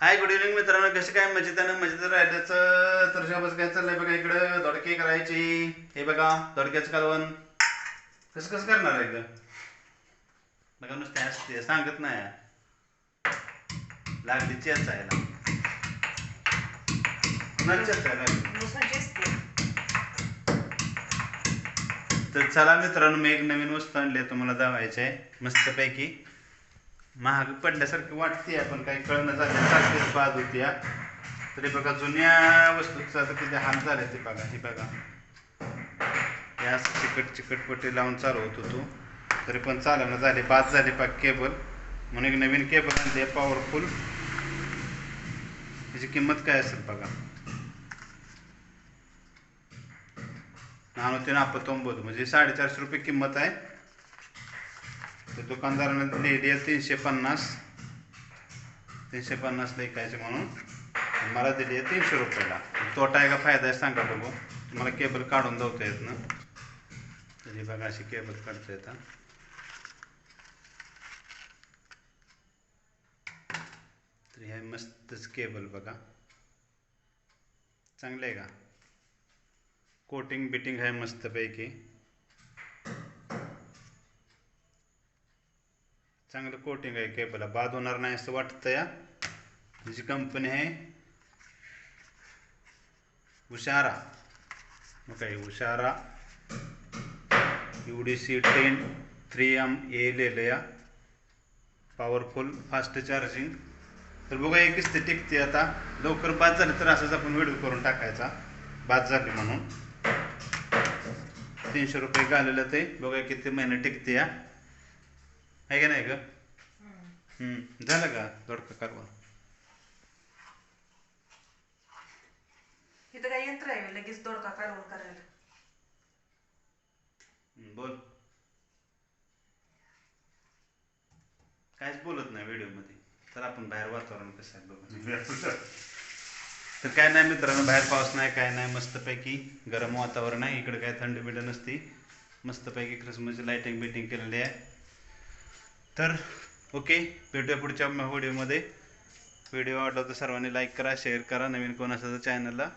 Hi good evening मित्रांनो. कसे काय? मजेत आहे. मजेत राहिल्याचं तर शाबास काय चाललंय बघा इकडं धडके करायची. हे बघा धडक्याचं कालवण. कसं कसं करणार आहे इकडं बघा नुसते असते सांगत नाही लागली चेच आहे ना. तर चला मित्रांनो मी एक नवीन वस्तू आणली तुम्हाला दावायचं आहे. मस्तपैकी. महाग पडल्यासारखी वाटते पण काही कळणं झालं सारखीच बाद होती या तरी बघा जुन्या वस्तूचा आता किती हाल झाले ते बघा हे बघा. हे असं चिकट चिकट पट्टी लावून चालवत होतो तरी पण चालवणं झाले बाद झाले पाक केबल. म्हणून एक नवीन केबल आणते पॉवरफुल त्याची किंमत काय असेल बघा? नानूतीन आपतोंबोध म्हणजे साडेचारशे रुपये किंमत आहे. तर दुकानदाराने लिहिली आहे तीनशे पन्नास तीनशे पन्नासला ऐकायचे म्हणून. मला दिली आहे तीनशे रुपयाला. तोटा आहे का फायदा आहे सांगा बघू. तुम्हाला केबल काढून जावता येत ना. तरी बघा अशी केबल काढता येतात तर हे मस्तच केबल बघा. चांगलं आहे का? कोटिंग बिटिंग आहे मस्तपैकी. चांगलं कोटिंग आहे केबलला बाद होणार नाही असं वाटतं या जी कंपनी आहे. उशारा मग काय उशारा U D C ten three M A लिहिलं या. पॉवरफुल फास्ट चार्जिंग तर बघा एक ते टिकते आता. लवकर बाद झाली तर असंच आपण व्हिडिओ करून टाकायचा. बाद झाली म्हणून. तीनशे रुपये घालेलं ते. बघा किती महिने टिकते या आहे का नाही ग? हम्म, झालं का दोडका कारवा इथं काय यंत्र आहे? लगेच दोडका काढून करायला. हम्म, बोल. काहीच बोलत नाही व्हिडिओमध्ये तर आपण बाहेर वातावरण कसं आहे बघा तर काय नाही मित्रांनो बाहेर पाऊस नाही काय नाही मस्तपैकी गरम वातावरण आहे. इकडे काय थंडी बिंड नसती. मस्तपैकी क्रिसमसची लाईटिंग बिटिंग केलेली आहे. तर ओके भेटूया पुढच्या व्हिडिओमध्ये. व्हिडिओ आवडला तर सर्वांनी लाईक करा शेअर करा. नवीन कोण असेल तर चॅनलला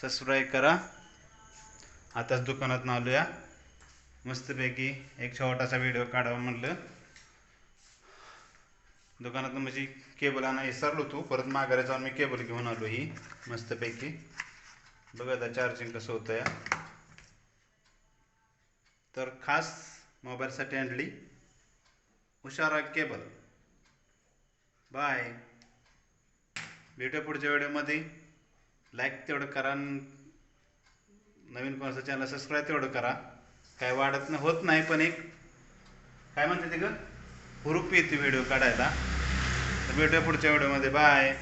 सबस्क्राईब करा. आताच दुकानात आलो या मस्तपैकी एक छोटासा व्हिडिओ काढावा म्हणलं. दुकानात म्हणजे केबल आणा विसरलो तू परत माघारी जाऊन मी केबल घेऊन आलो ही. मस्तपैकी. बघा आता चार्जिंग कसं होतं या तर खास मोबाईलसाठी आणली. हुशारा केबल. बाय. भेटूया पुढच्या व्हिडिओमध्ये. लाईक तेवढं करा आणि नवीन कोणाचं चॅनल सबस्क्राईब तेवढं करा. काय वाढत नाही होत नाही पण एक काय म्हणते ते ग? हुरूप येते व्हिडिओ काढायला. तर भेटूया पुढच्या व्हिडिओमध्ये. बाय